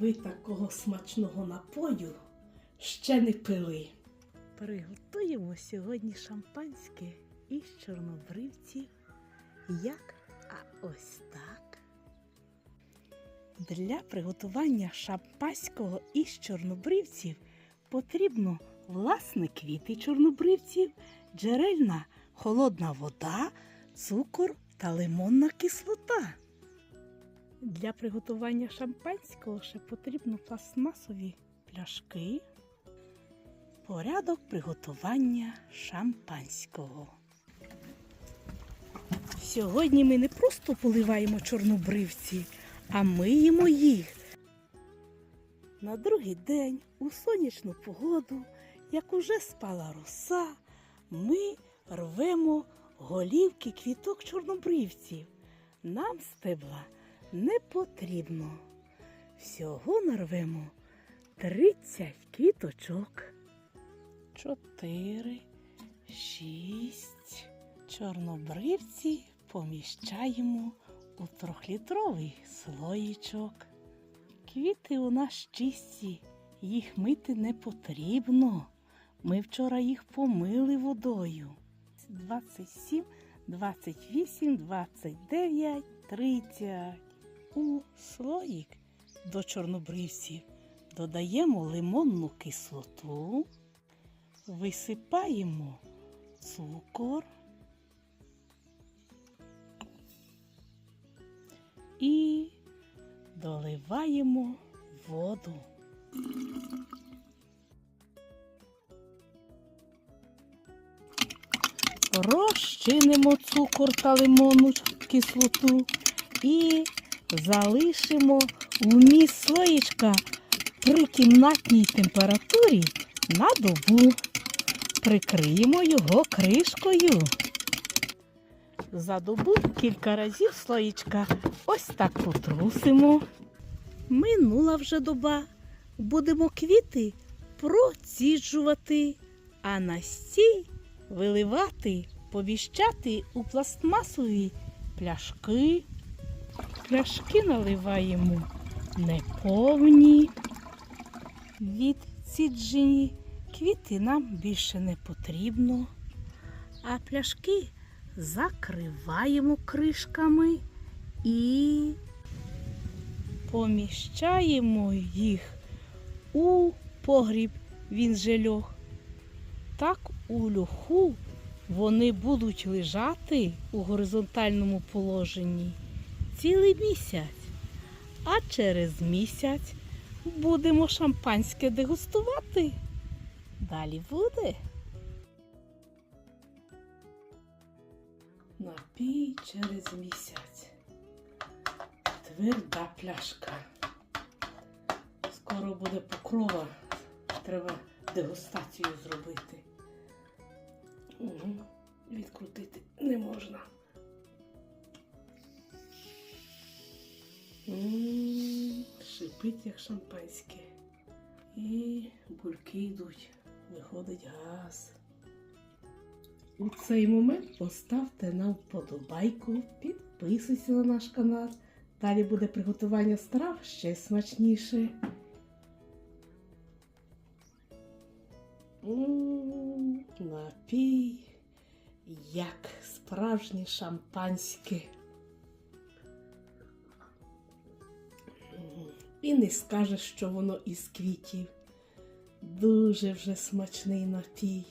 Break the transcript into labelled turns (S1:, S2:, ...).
S1: ви такого смачного напою ще не пили. Приготуємо сьогодні шампанське із чорнобривців. Як? А ось так. Для приготування шампанського із чорнобривців потрібно власне квіти чорнобривців, джерельна холодна вода, цукор та лимонна кислота. Для приготування шампанського ще потрібно пластмасові пляшки. Порядок приготування шампанського. Сьогодні ми не просто поливаємо чорнобривці, а миємо їх. На другий день у сонячну погоду, як уже спала роса, ми рвемо голівки квіток чорнобривців. Нам стебла не потрібно. Всього нарвемо 30 квіточок. Чотири, шість. Чорнобривці поміщаємо у трьохлітровий слоїчок. Квіти у нас чисті, їх мити не потрібно. Ми вчора їх помили водою. 27, 28, 29, 30. У слоїк до чорнобривців додаємо лимонну кислоту, висипаємо цукор і доливаємо воду. Розчинимо цукор та лимонну кислоту і залишимо вміст слоєчка при кімнатній температурі на добу. Прикриємо його кришкою. За добу кілька разів слоєчка ось так потрусимо. Минула вже доба. Будемо квіти проціджувати, а настій виливати, повіщати у пластмасові пляшки. Пляшки наливаємо неповні. Відсіджені квіти нам більше не потрібно, а пляшки закриваємо кришками і поміщаємо їх у погріб, він же льох. Так у льоху вони будуть лежати у горизонтальному положенні цілий місяць. А через місяць будемо шампанське дегустувати. Далі буде. Напій через місяць. Тверда пляшка. Скоро буде покрова. Треба дегустацію зробити. Угу. Відкрутити не можна. Шипить як шампанське. І бульки йдуть. Виходить газ. У цей момент поставте нам вподобайку, підписуйся на наш канал. Далі буде приготування страв ще смачніше. М, Напій, як справжнє шампанське. І не скажеш, що воно із квітів. Дуже вже смачний напій.